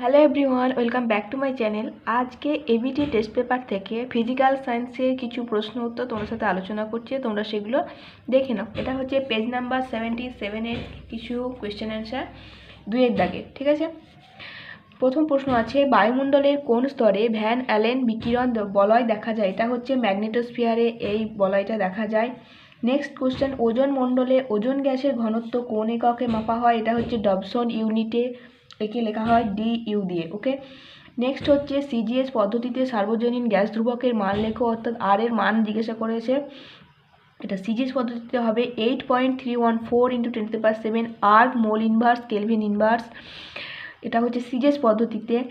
Hello everyone welcome back to my channel আজকে ABT test paper থেকে physical সায়েন্সের কিছু প্রশ্ন উত্তর তোমার সাথে আলোচনা করছি, তোমরা সেগুলো দেখে নাও। এটা হচ্ছে পেজ নাম্বার সেভেন্টি সেভেনের কিছু কোয়েশ্চেন অ্যান্সার দুয়ের দাগে, ঠিক আছে? প্রথম প্রশ্ন আছে, বায়ুমণ্ডলের কোন স্তরে ভ্যান অ্যালেন বিকিরণ বলয় দেখা যায়? এটা হচ্ছে ম্যাগনেটোস্ফিয়ারে এই বলয়টা দেখা যায়। নেক্সট কোশ্চেন ওজন মণ্ডলে ওজন গ্যাসের ঘনত্ব কোন এককে মাপা হয়? এটা হচ্ছে ডবসন ইউনিটে একে লেখা হয় ডি ইউ দিয়ে ওকে নেক্সট হচ্ছে সিজিএস পদ্ধতিতে সার্বজনীন গ্যাস ধ্রুবকের মান লেখো, অর্থাৎ আর এর মান জিজ্ঞাসা করেছে। এটা সিজিএস পদ্ধতিতে হবে eight point three one four into ten power seven আর মোল ইনভার্স কেলভিন ইনভার্স এটা হচ্ছে সিজিএস পদ্ধতিতে।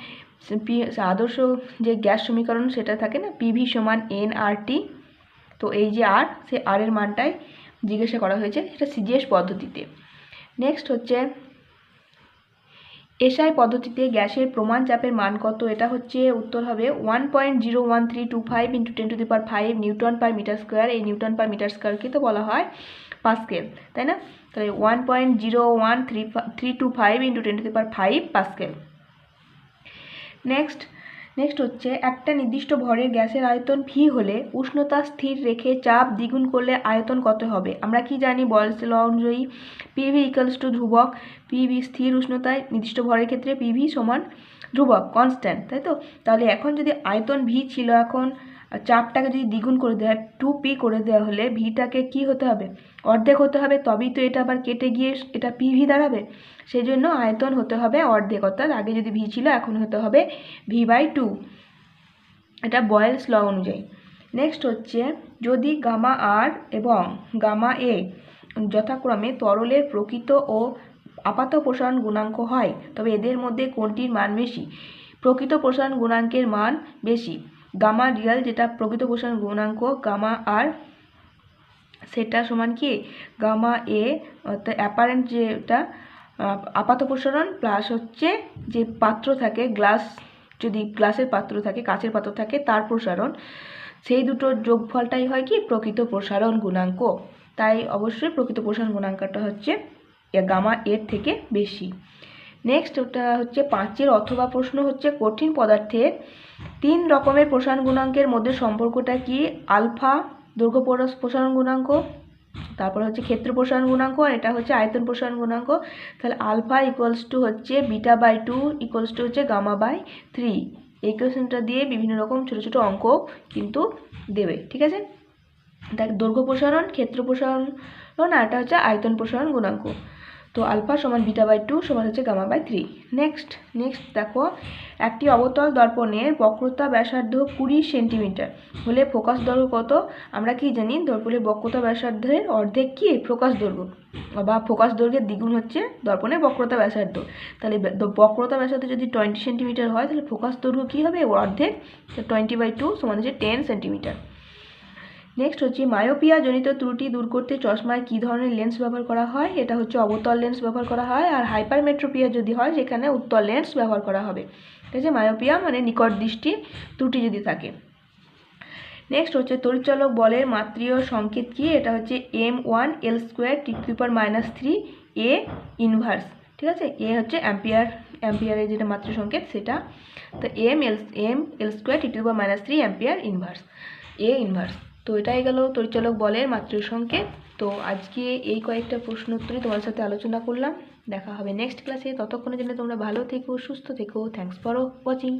পি- আদর্শ যে গ্যাস সমীকরণ সেটা থাকে না পিভি সমান এন আর টি তো এই যে আর সে আর এর মানটাই জিজ্ঞাসা করা হয়েছে সেটা সিজিএস পদ্ধতিতে। নেক্সট হচ্ছে এসআই পদ্ধতিতে গ্যাসের প্রমাণ চাপের মান কত? এটা হচ্ছে উত্তর হবে one point zero one three two five into ten to the power five newton per metre square এই নিউটন পার মিটার স্কোয়ারকে তো বলা হয় পাস্কেল, তাই না? তাহলে one point zero one three three two five into ten to the power five pascal. Next next হচ্ছে, একটা নির্দিষ্ট ভরের গ্যাসের আয়তন ভি হলে উষ্ণতা স্থির রেখে চাপ দ্বিগুণ করলে আয়তন কত হবে? আমরা কি জানি? বয়েলস ল অনুযায়ী পিভি ইকালস টু ধ্রুবক। পিভি স্থির উষ্ণতায় নির্দিষ্ট ভরের ক্ষেত্রে পিভি সমান ধ্রুবক কনস্ট্যান্ট তাই তো? তাহলে এখন যদি আয়তন ভি ছিল এখন চাপটাকে যদি দ্বিগুণ করে দেওয়া হয় টু পি করে দেওয়া হলে ভিটাকে কি হতে হবে? অর্ধেক হতে হবে, তবেই তো এটা আবার কেটে গিয়ে এটা পি ভি দাঁড়াবে। সেই জন্য আয়তন হতে হবে অর্ধেক, অর্থাৎ আগে যদি ভি ছিল, এখন হতে হবে ভি বাই টু এটা বয়েলস ল অনুযায়ী। নেক্সট হচ্ছে, যদি গামা আর এবং গামা এ যথাক্রমে তরলের প্রকৃত ও আপাত প্রসারণ গুণাঙ্ক হয়, তবে এদের মধ্যে কোনটির মান বেশি? প্রকৃত প্রসারণ গুণাঙ্কের মান বেশি। গামা রিয়াল যেটা প্রকৃত প্রসারণ গুণাঙ্ক, গামা আর সেটা সমান কি? গামা এ অর্থাৎ অ্যাপারেন্ট যেটা আপাত প্রসারণ প্লাস হচ্ছে যে পাত্র থাকে গ্লাস যদি গ্লাসের পাত্র থাকে, কাচের পাত্র থাকে, তার প্রসারণ। সেই দুটোর যোগফলটাই হয় কি? প্রকৃত প্রসারণ গুণাঙ্ক। তাই অবশ্যই প্রকৃত প্রসারণ গুণাঙ্কটা হচ্ছে গামা এর থেকে বেশি। নেক্সট ওটা হচ্ছে পাঁচের অথবা প্রশ্ন হচ্ছে কঠিন পদার্থের তিন রকমের প্রসারণ গুণাঙ্কের মধ্যে সম্পর্কটা কি? আলফা দৈর্ঘ্য প্রসারণ গুণাঙ্ক, তারপর হচ্ছে ক্ষেত্র প্রসারণ গুণাঙ্ক, আর এটা হচ্ছে আয়তন প্রসারণ গুণাঙ্ক। তাহলে আলফা ইকুয়ালস টু হচ্ছে beta by two equals to হচ্ছে গামা বাই থ্রি। এই কোয়েশনটা দিয়ে বিভিন্ন রকম ছোটো ছোটো অঙ্ক কিন্তু দেবে, ঠিক আছে? দেখ দৈর্ঘ্য প্রসারণ, ক্ষেত্র প্রসারণ, আর এটা হচ্ছে আয়তন প্রসারণ গুণাঙ্ক। তো আলফা সমান বিটা বাই টু সমান হচ্ছে gamma by three. Next next দেখো, একটি অবতল দর্পণের বক্রতা ব্যাসার্ধ কুড়ি সেন্টিমিটার। হলে ফোকাস দৈর্ঘ্য কত? আমরা কি জানি? দর্পণের বক্রতা ব্যাসার্ধের অর্ধেক কি? ফোকাস দৈর্ঘ্য। বা ফোকাস দৈর্ঘ্যের দ্বিগুণ হচ্ছে দর্পণের বক্রতা ব্যাসার্ধ। তাহলে বক্রতা ব্যাসার্ধ যদি টোয়েন্টি সেন্টিমিটার হয়, তাহলে ফোকাস দৈর্ঘ্য কী হবে? অর্ধেক। টোয়েন্টি বাই টু সমান হচ্ছে টেন সেন্টিমিটার। নেক্সট হচ্ছে মায়োপিয়া জনিত ত্রুটি দূর করতে চশমায় কী ধরনের লেন্স ব্যবহার করা হয়? এটা হচ্ছে অবতল লেন্স ব্যবহার করা হয় আর হাইপারমেট্রোপিয়া যদি হয়, সেখানে উত্তল লেন্স ব্যবহার করা হবে। ঠিক আছে মায়োপিয়া মানে নিকট দৃষ্টি ত্রুটি যদি থাকে। নেক্সট হচ্ছে তড়িৎচালক বলের মাত্রীয় সংকেত কি? এটা হচ্ছে M one L square T to minus three A inverse ঠিক আছে? এ হচ্ছে অ্যাম্পিয়ার অ্যাম্পিয়ারের যেটা মাতৃ সংকেত, সেটা। তো M L M L square T to minus three ampere inverse A inverse তো এটাই গেল পরিচালক বলের মাতৃ সংকেত তো আজকে এই কয়েকটা প্রশ্ন উত্তরই তোমার সাথে আলোচনা করলাম। দেখা হবে নেক্সট ক্লাসে ততক্ষণের জন্য তোমরা ভালো থেকো, সুস্থ থেকো। Thanks for watching